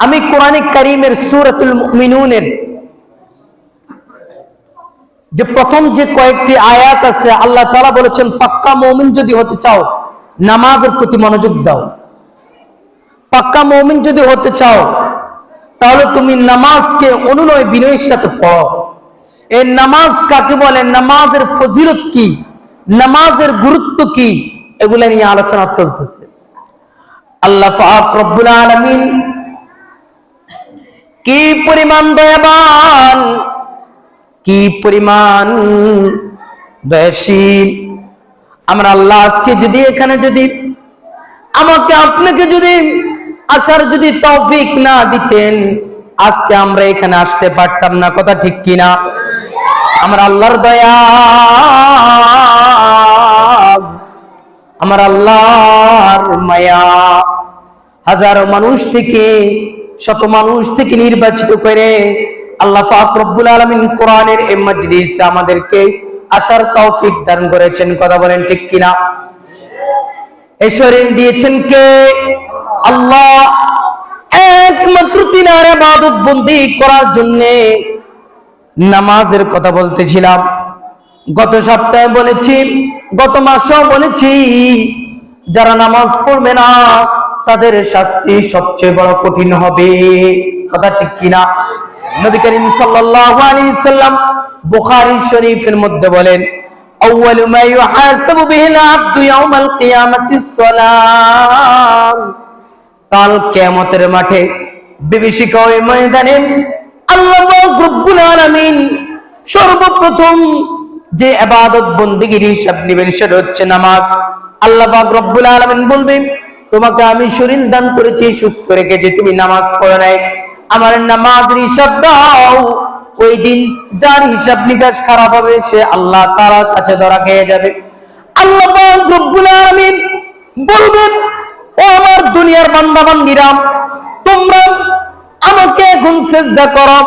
আমি কোরআনিক করিমের সুরাতুল মিনুনের যে প্রথম যে কয়েকটি আয়াত আছে, আল্লাহ তালা বলেছেন, পাক্কা মৌমিন যদি হতে চাও, নামাজের প্রতি মনোযোগ দাও। পাক্কা মৌমিন যদি হতে চাও, তাহলে তুমি নামাজকে অনুনয় বিনয়ের সাথে পড়ো। এই নামাজ কাকে বলে? নামাজের ফজিলত কি? নামাজের গুরুত্ব কি? এগুলা নিয়ে আলোচনা চলতেছে। আল্লাহ পাক রব্বুল আলামিন কি পরিমাণ দয়াবান? কি পরিমাণ দয়াশীল? আমরা আল্লাহ আজকে যদি এখানে যদি আমাকে আপনাকে যদি আসার যদি তৌফিক না দিতেন, আজকে আমরা এখানে আসতে পারতাম না, কথা ঠিক কিনা? আমরা আল্লাহর দয়া। আমার আল্লাহর মায়া। হাজারো মানুষ থেকে শত মানুষ থেকে নির্বাচিত করে আল্লাহ রব্বুল আলামিন কোরআনের এই মজলিসে আমাদেরকে আসার তৌফিক দান করেছেন। কথা বলেন ঠিক কিনা? এই দিয়েছেন কে? আল্লাহ একমাত্র তিনার ইবাদত বন্দি করার জন্য নামাজের কথা বলতেছিলাম। গত সপ্তাহে বলেছি, গত মাসেও বলেছি, যারা নামাজ পড়বে না তাদের শাস্তি সবচেয়ে বড় কঠিন হবে কথা ঠিক কিনা নবী করিম সাল্লাল্লাহু আলাইহি সাল্লাম বুখারী শরীফের মধ্যে বলেন أول ما يحاسب به العبد يوم القيامة الصلاة কাল কিয়ামতের মাঠে বিভীষিকা ওই ময়দানে আল্লাহ রব্বুল আলামিন সর্বপ্রথম যে ইবাদত বন্দিগির হিসাব নেবেন সেটা হচ্ছে নামাজ আল্লাহ পাক রব্বুল আলামিন বলবেন তোমাকে আমি শরীর দান করেছি, সুস্থ রেখেছি, তুমি নামাজ পড়ো নাই। আমার নামাজের হিসাব দাও। ওই দিন যার হিসাব নিকাশ খারাপ হবে, সে আল্লাহ তার কাছে ধরা খেয়ে যাবে। আল্লাহ বলবেন, ও আমার দুনিয়ার বান্দা বান্দিরা তোমরা আমাকে এখন সেজদা করো।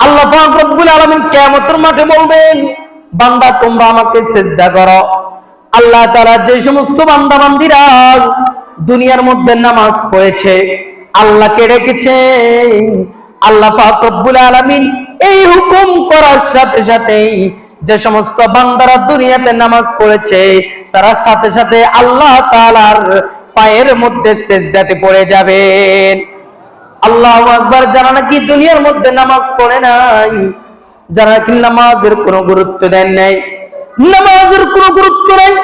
আল্লাহ রব্বুল আলামিন কিয়ামতের মাঠে বলবেন, বান্দা, তোমরা আমাকে সেজদা করো। আল্লাহ তাআলা যে সমস্ত বান্দা বান্দিরা দুনিয়ার মধ্যে নামাজ পড়েছে, আল্লাহকে ডেকেছে আল্লাহ পাক রব্বুল আলামিন এই হুকুম করার সাথে সাথেই যে সমস্ত বান্দারা দুনিয়াতে নামাজ পড়েছে, তারা সাথে সাথে আল্লাহ তাআলার পায়ের মধ্যে সেজদাতে পড়ে যাবেন। আল্লাহ আকবার, যারা নাকি দুনিয়ার মধ্যে নামাজ পড়ে নাই, যারা নাকি নামাজের কোনো গুরুত্ব দেন নাই? নামাজের কোনো গুরুত্ব নেই?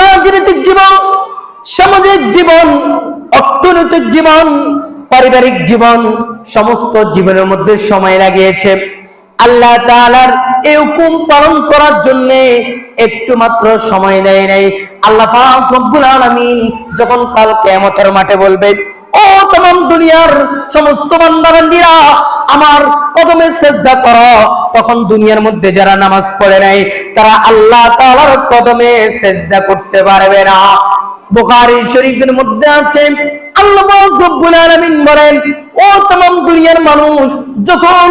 রাজনৈতিক জীবন সামাজিক জীবন, অর্থনৈতিক জীবন, পারিবারিক জীবন, সমস্ত জীবনের মধ্যে সময় লাগিয়েছে। আল্লাহ তালার এই হুকুম পালন করার জন্য একটু মাত্র সময় দেয় নাই। আল্লাহ রব্বুল যখন কাল কেমতের মাঠে বলবে, ও তমাম দুনিয়ার সমস্ত বান্দাবান্দিরা, আমার কদমে সেজদা কর। তখন দুনিয়ার মধ্যে যারা নামাজ পড়ে নাই, তারা আল্লাহ তালার কদমে সেজদা করতে পারবে না। বুখারী শরীফের মধ্যে আছে আল্লাহ রব্বুল আলামিন বলেন ও तमाम দুনিয়ার মানুষ যখন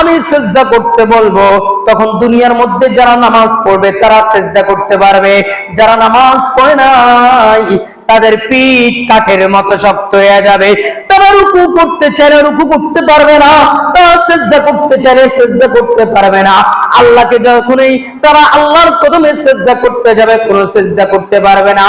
আমি সেজদা করতে বলবো তখন দুনিয়ার মধ্যে যারা নামাজ পড়বে তারা সেজদা করতে পারবে যারা নামাজ পড়ে নাই তাদের পিঠ কাঠের মতো শক্ত হয়ে যাবে তারা রুকু করতে চাইলে রুকু করতে পারবে না তারা সেজদা করতে চাইলে সেজদা করতে পারবে না আল্লাহকে যখনই তারা আল্লাহর কদমে সেজদা করতে যাবে কোনো সেজদা করতে পারবে না